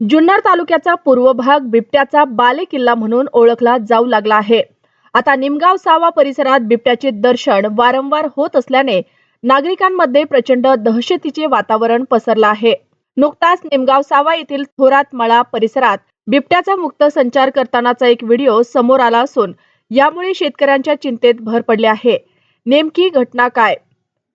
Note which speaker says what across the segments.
Speaker 1: जुन्नर तालुक्याचा पूर्व भाग बिबट्याचा बाले किल्ला म्हणून ओळखला जाऊ लागला आहे. आता निमगाव सावा परिसरात बिबट्याचे दर्शन वारंवार होत असल्याने नागरिकांमध्ये प्रचंड दहशतीचे वातावरण पसरलं आहे. नुकताच निमगाव सावा येथील थोरात मळा परिसरात बिबट्याचा मुक्त संचार करतानाचा एक व्हिडिओ समोर आला असून यामुळे शेतकऱ्यांच्या चिंतेत भर पडली आहे. नेमकी घटना काय?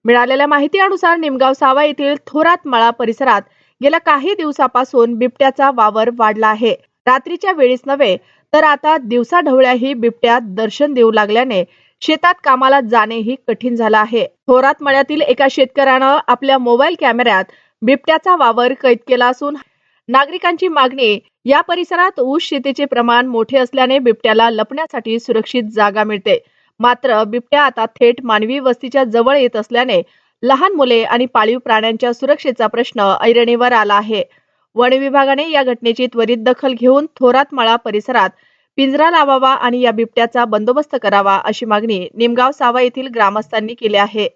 Speaker 1: मिळालेल्या माहितीनुसार निमगाव सावा येथील थोरात मळा परिसरात गेल्या काही दिवसापासून बिबट्याचा वावर वाढला आहे. रात्रीच्या वेळीच नव्हे तर आता दिवसा ढवळ्याही बिबट्यात दर्शन देऊ लागल्याने शेतात कामाला जाणेही कठीण झालं आहे. थोरात मळ्यातील एका शेतकऱ्यानं आपल्या मोबाईल कॅमेऱ्यात बिबट्याचा वावर कैद केला असून नागरिकांची मागणी या परिसरात ऊस शेतीचे प्रमाण मोठे असल्याने बिबट्याला लपण्यासाठी सुरक्षित जागा मिळते. मात्र बिबट्या आता थेट मानवी वस्तीच्या जवळ येत असल्याने लहान मुले आणि पाळीव प्राण्यांच्या सुरक्षेचा प्रश्न ऐरणीवर आला आहे. वन विभागाने या घटनेची त्वरित दखल घेऊन थोरात मळा परिसरात पिंजरा लावावा आणि या बिबट्याचा बंदोबस्त करावा अशी मागणी निमगाव सावा येथील ग्रामस्थांनी केली आहे.